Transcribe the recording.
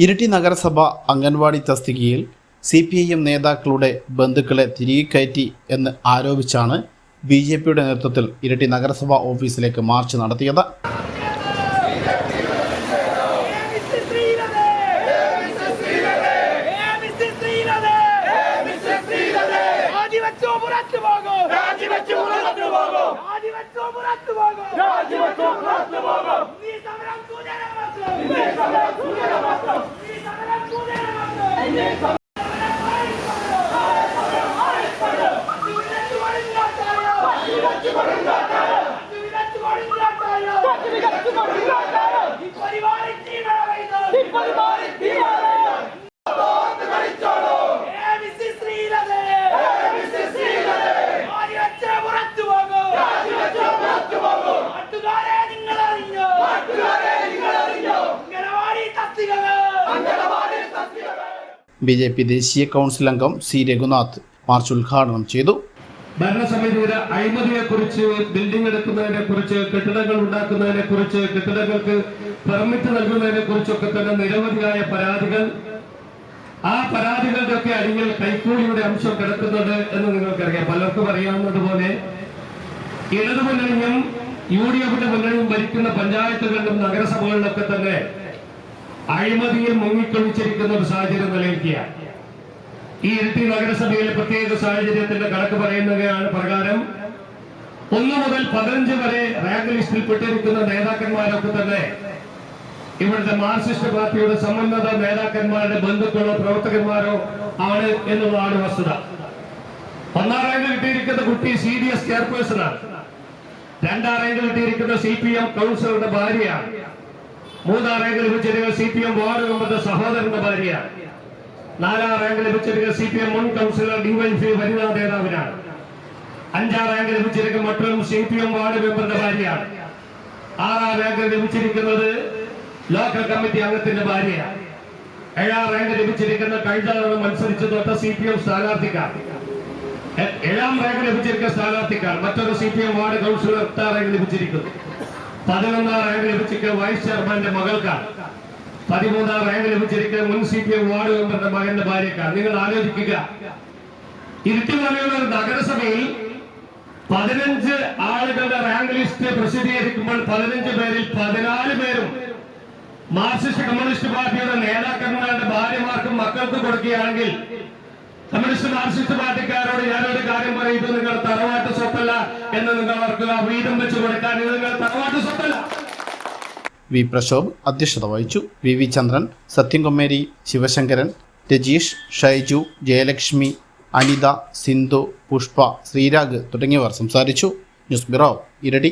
ഇരിട്ടി നഗരസഭ അംഗൻവാടി തസ്തികയിൽ C P I M നേതാക്കളുടെ ബന്ധുക്കളെ തിരികെ കയറ്റി എന്ന് ആരോപിച്ചാണ് ബി ജെ പിയുടെ നേതൃത്വത്തിൽ ഇരട്ടി നഗരസഭാ ഓഫീസിലേക്ക് മാർച്ച് നടത്തിയത്. പുറത്തു പോകും. പുറത്തു പോകും. പുറത്തു പോകും. ബി ജെ പി ദേശീയ കൗൺസിൽ അംഗം സി രഘുനാഥ് മാർച്ച് ഉദ്ഘാടനം ചെയ്തു. ഭരണസമിതിയുടെ അഴിമതിയെ കുറിച്ച് ബിൽഡിംഗ് എടുക്കുന്നതിനെ കുറിച്ച് കെട്ടിടങ്ങൾ ഉണ്ടാക്കുന്നതിനെ കുറിച്ച് കെട്ടിടങ്ങൾക്ക് പെർമിറ്റ് നൽകുന്നതിനെ കുറിച്ചൊക്കെ തന്നെ നിരവധിയായ പരാതികൾ. ആ പരാതികളുടെ ഒക്കെ അടിയിൽ കൈക്കൂലിയുടെ അംശം കിടക്കുന്നുണ്ട് എന്ന് നിങ്ങൾക്കറിയാം. പലർക്കും അറിയാവുന്നതുപോലെ ഇടതുമുന്നണിയും യു ഡി എഫിന്റെ മുന്നണിയും ഭരിക്കുന്ന പഞ്ചായത്തുകളിലും നഗരസഭകളിലൊക്കെ തന്നെ അഴിമതിയിൽ മുങ്ങിക്കൊളിച്ചിരിക്കുന്ന ഒരു സാഹചര്യം നിലനിൽക്കുകയാണ് ഈ ഇരിട്ടി നഗരസഭയിലെ പ്രത്യേക സാഹചര്യത്തിന്റെ കണക്ക് പറയുന്നതാണ് പ്രകാരം ഒന്ന് മുതൽ പതിനഞ്ച് വരെ റാങ്ക് ലിസ്റ്റിൽ പെട്ടിരിക്കുന്ന നേതാക്കന്മാരൊക്കെ തന്നെ ഇവിടുത്തെ മാർക്സിസ്റ്റ് പാർട്ടിയുടെ സമുന്നത നേതാക്കന്മാരുടെ ബന്ധുക്കളോ പ്രവർത്തകന്മാരോ ആണ് എന്നുള്ളതാണ് വസ്തുത. ഒന്നാം റാങ്ക് കിട്ടിയിരിക്കുന്ന കുട്ടി സി ഡി എസ് ചെയർപേഴ്സണാണ്. രണ്ടാം റാങ്ക് കിട്ടിയിരിക്കുന്ന സി പി എം കൗൺസിലറുടെ ഭാര്യയാണ്. മൂന്നാം റാങ്ക് ലഭിച്ചിരിക്കുന്ന സി പി എം വാർഡ് മെമ്പറുടെ സഹോദരന്റെ ഭാര്യയാണ്. നാലാം റാങ്ക് ലഭിച്ചിരിക്കുന്ന സി പി എം മുൻ കൗൺസിലർ ഡിവൈഎഫ്ഐ വനിതാ നേതാവിനാണ്. അഞ്ചാം റാങ്ക് ലഭിച്ചിരിക്കുന്ന മറ്റൊരു സി പി എം വാർഡ് മെമ്പറുടെ ഭാര്യയാണ്. ആറാം റാങ്ക് ലഭിച്ചിരിക്കുന്നത് ലോക്കൽ കമ്മിറ്റി അംഗത്തിന്റെ ഭാര്യയാണ്. ഏഴാം റാങ്ക് ലഭിച്ചിരിക്കുന്ന കഴിഞ്ഞ തവണ മത്സരിച്ച് തൊട്ട സി പി എം സ്ഥാനാർത്ഥിക്കാണ് ഏഴാം റാങ്ക് ലഭിച്ചിരിക്കുന്ന സ്ഥാനാർത്ഥിക്കാണ് മറ്റൊരു C P M ward councillor എട്ടാം റാങ്ക് ലഭിച്ചിരിക്കുന്നു. പതിനൊന്നാം റാങ്ക് ലഭിച്ചിരിക്കുന്ന വൈസ് ചെയർമാന്റെ മകൾക്കാണ് പതിമൂന്നാം റാങ്ക് ലഭിച്ചിരിക്കുന്ന മുൻ സി പി എം വാർഡ് മെമ്പറുടെ മകന്റെ ഭാര്യക്കാണ് നിങ്ങൾ ആലോചിക്കുക. ഇരുട്ടി പറയുന്ന ഒരു നഗരസഭയിൽ പതിനഞ്ച് ആളുകളുടെ റാങ്ക് ലിസ്റ്റ് പ്രസിദ്ധീകരിക്കുമ്പോൾ പതിനഞ്ച് പേരിൽ പതിനാല് പേരും മാർക്സിസ്റ്റ് കമ്മ്യൂണിസ്റ്റ് പാർട്ടിയുടെ നേതാക്കന്മാരുടെ ഭാര്യമാർക്കും മക്കൾക്കും കൊടുക്കുകയാണെങ്കിൽ കമ്മ്യൂണിസ്റ്റ് മാർക്സിസ്റ്റ് പാർട്ടിക്കാരോട് ഞാനൊരു കാര്യം പറയും ഇത് നിങ്ങൾ തറവാട്ട് സ്വത്തല്ല എന്ന് നിങ്ങൾ ഓർക്കുക. വീതം വെച്ച് കൊടുക്കാൻ ഇത് നിങ്ങൾ തറവാട്ട് സ്വത്തല്ല. വി പ്രശോഭ് അധ്യക്ഷത വഹിച്ചു. വി വി ചന്ദ്രൻ സത്യംകൊമ്മേരി ശിവശങ്കരൻ രജീഷ് ഷൈജു ജയലക്ഷ്മി അനിത സിന്ധു പുഷ്പ ശ്രീരാഗ് തുടങ്ങിയവർ സംസാരിച്ചു. News bureau Iritty.